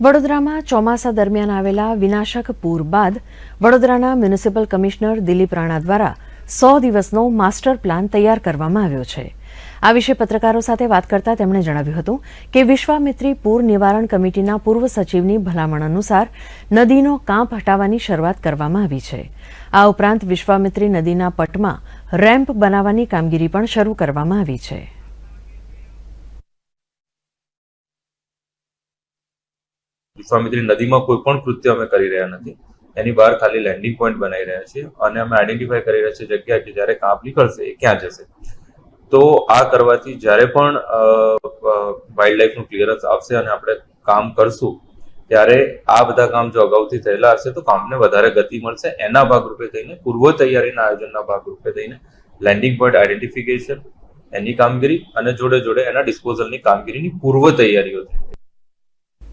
વડોદરામાં ચોમાસા દરમિયાન આવેલા વિનાશક પૂર બાદ વડોદરાના મ્યુનિસિપલ કમિશનર દિલીપ રાણા દ્વારા સો દિવસનો માસ્ટર પ્લાન તૈયાર કરવામાં આવ્યો છે. આ વિશે પત્રકારો સાથે વાત કરતા તેમણે જણાવ્યું હતું કે વિશ્વામિત્રી પૂર નિવારણ કમિટીના પૂર્વ સચિવની ભલામણ અનુસાર નદીનો કાંપ હટાવવાની શરૂઆત કરવામાં આવી છે. આ ઉપરાંત વિશ્વામિત્રી નદીના પટમાં રેમ્પ બનાવવાની કામગીરી પણ શરૂ કરવામાં આવી છે. વિશ્વામિત્રી નદીમાં કોઈ પણ કૃત્ય અમે કરી રહ્યા નથી. એની બહાર ખાલી લેન્ડિંગ પોઈન્ટ બનાવી રહ્યા છીએ અને અમે આઈડેન્ટિફાઈ કરી રહ્યા છીએ જગ્યા કે જ્યારે કાપ નીકળશે એ ક્યાં જશે. તો આ કરવાથી જ્યારે પણ વાઇલ્ડ લાઈફનું ક્લિયરન્સ આવશે અને આપણે કામ કરશું, ત્યારે આ બધા કામ જો અગાઉથી થયેલા હશે તો કામને વધારે ગતિ મળશે. એના ભાગરૂપે થઈને પૂર્વ તૈયારીના આયોજનના ભાગરૂપે થઈને લેન્ડિંગ પોઈન્ટ આઈડેન્ટિફિકેશન એની કામગીરી અને જોડે જોડે એના ડિસ્પોઝલની કામગીરીની પૂર્વ તૈયારીઓ થઈ.